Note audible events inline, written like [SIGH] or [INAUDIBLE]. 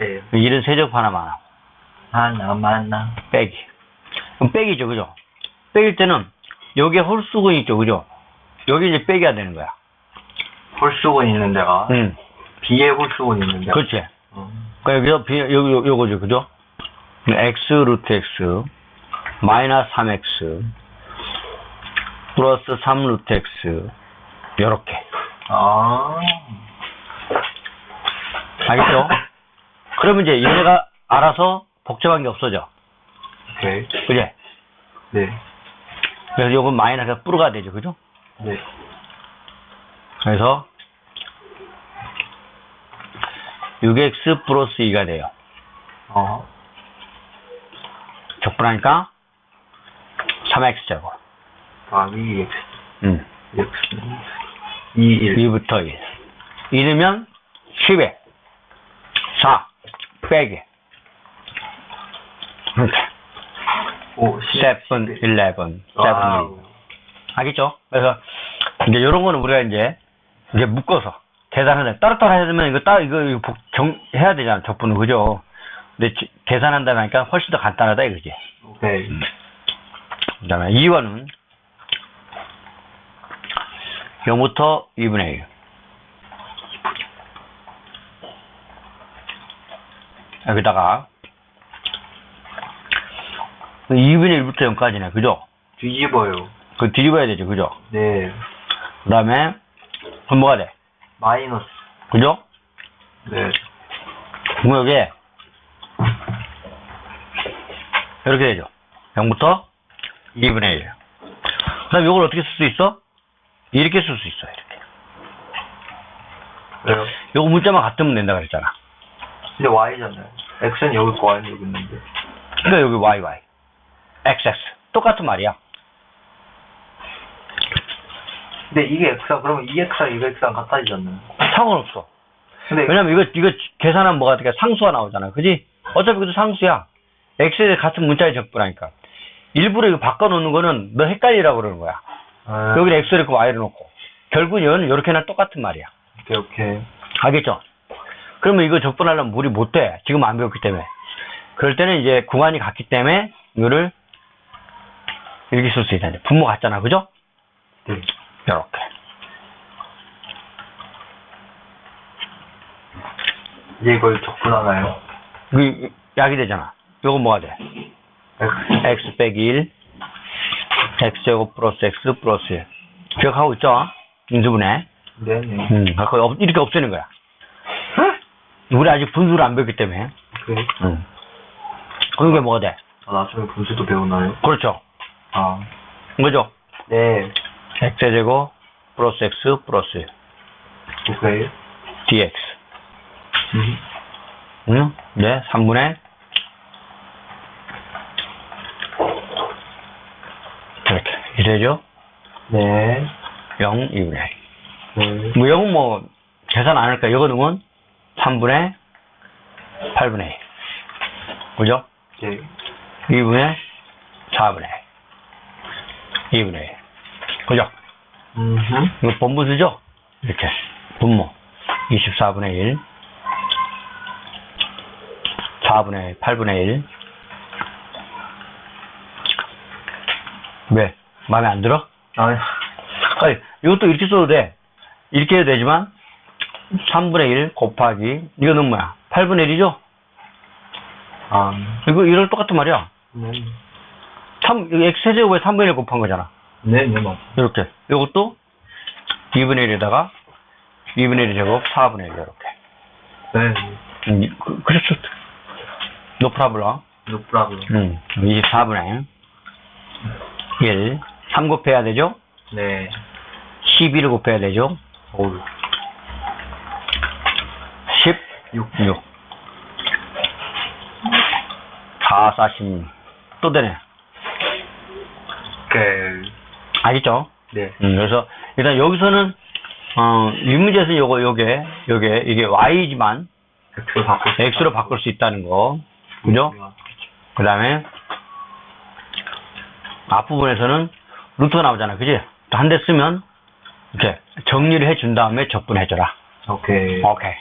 네. 1은 세제곱 하나만 하고. 하나 만 나. 빼기. 그럼 빼기죠, 그죠? 빼길 때는 여기에 홀수근 있죠, 그죠? 여기 이제 빼기가 되는 거야. 홀수군 있는 데가 응. B에 홀수군 있는 데가. 그렇지. 어. 그러니까 여기서 비, 요, 요, 요거죠, 그죠? x 루트 x 마이너스 3x 플러스 3 루트 x 요렇게. 아. 알겠죠? [LAUGHS] 그러면 이제 얘네가 알아서 복잡한 게 없어져. 오케이. 그지? 네. 그래서 요건 마이너스가 뿌르가 되죠, 그죠? 네. 그래서 6x 플러스 2가 돼요. 어. 적분하니까 3x 제곱. 더하기 X. 음. X. 2, 1. 2부터 1. 1이면 10에 4 빼기. 이렇게. 5, 10. 7, 11, 7, 1. 와우. 알겠죠? 그래서 이제 이런 거는 우리가 이제 이제 묶어서 계산하는 따로따로 해야 되면 이거 따 이거, 이거 복- 정 해야 되잖아 적분은 그죠? 근데 지- 계산한다 하니까 훨씬 더 간단하다 이거지. 오케이. 그다음에 2번은 0부터 2분의 1. 여기다가 2분의 1부터 0까지네, 그죠? 뒤집어요. 그 뒤집어야 되죠, 그죠? 네. 그 다음에 그럼 뭐가 돼? 마이너스. 그죠? 네. 공역에 이렇게 되죠. 0부터 2분의 1. 그 다음에 이걸 어떻게 쓸 수 있어? 이렇게 쓸 수 있어, 이렇게. 왜요? 요거 문자만 같으면 된다 그랬잖아. 근데 Y잖아요. X는 여기 있고 Y는 여기 있는데. 그러니까 여기 YY. XX. 똑같은 말이야. 근데 이게 X랑 그러면 2X랑 2X랑 같아지잖아요. 상관없어. 근데 왜냐면 이거, 이거 계산하면 뭐가 되게 상수가 나오잖아. 그지? 어차피 그것도 상수야. X에 같은 문자의 적분하니까. 일부러 이거 바꿔놓는 거는 너 헷갈리라고 그러는 거야. 아, 여기를 X를 넣고 Y를 놓고. 결국은 이렇게나 똑같은 말이야. 오케이 오케이. 알겠죠? 그러면 이거 적분하려면 우리 못돼. 지금 안 배웠기 때문에. 그럴 때는 이제 구간이 같기 때문에 이거를 이렇게 쓸 수 있다. 분모 같잖아. 그죠? 네. 이렇게. 이제 이걸 적분하나요? 그 약이 되잖아. 요거 뭐가 돼? X. x 빼기 1, x제곱 플러스 x 플러스 1. 기억하고 있죠? 인수분해. 네 네. 음, 그거 없- 이렇게 없애는 거야. 우리 아직 분수를 안 배웠기 때문에. 오케이. 음. 그런 게 뭐가 돼? 아, 나중에 분수도 배우나요? 그렇죠. 아. 그죠? 네. x제곱 플러스 x 플러스 1. 오케이. dx. 음. 응? 네, 3분의 이렇게. 이래죠? 네. 0, 2분의 1. 네. 뭐 0은 뭐 계산 안 할까? 이거 넣으면 3분의 8분의 1. 그죠? 네. 2분의 4분의 1. 2분의 1. 그죠? 음. 이거 본분수죠? 이렇게. 분모. 24분의 1. 4분의 8분의 1. 왜? 마음에 안 들어? 아, 아니, 이것도 이렇게 써도 돼. 이렇게 해도 되지만, 3분의 1 곱하기, 이거는 뭐야? 8분의 1이죠? 아. 이거, 이런 똑같은 말이야. 네. 3, 이거 x제곱에 3분의 1 곱한 거잖아. 네, 네, 맞 이렇게. 이것도 2분의 1에다가 2분의 1 제곱 4분의 1 이렇게. 네. 음, 그, 그렇죠. 노 프라블럼. 노 프라블럼. 음, 24분의 1. 3 곱해야 되죠? 네. 12를 곱해야 되죠? 16. 6. 4, 4, 16. 또 되네. 오케이. 알겠죠? 네. 음, 그래서 일단 여기서는 어, 이 문제에서 요거 요게 요게 이게 y지만 X로 바꿀 수 x로 바꿀 수 있다는 거. 그죠? 그 다음에 앞부분에서는 루트가 나오잖아. 그지? 한 대 쓰면 이렇게 정리를 해 준 다음에 적분해 줘라. 오케이. 오케이.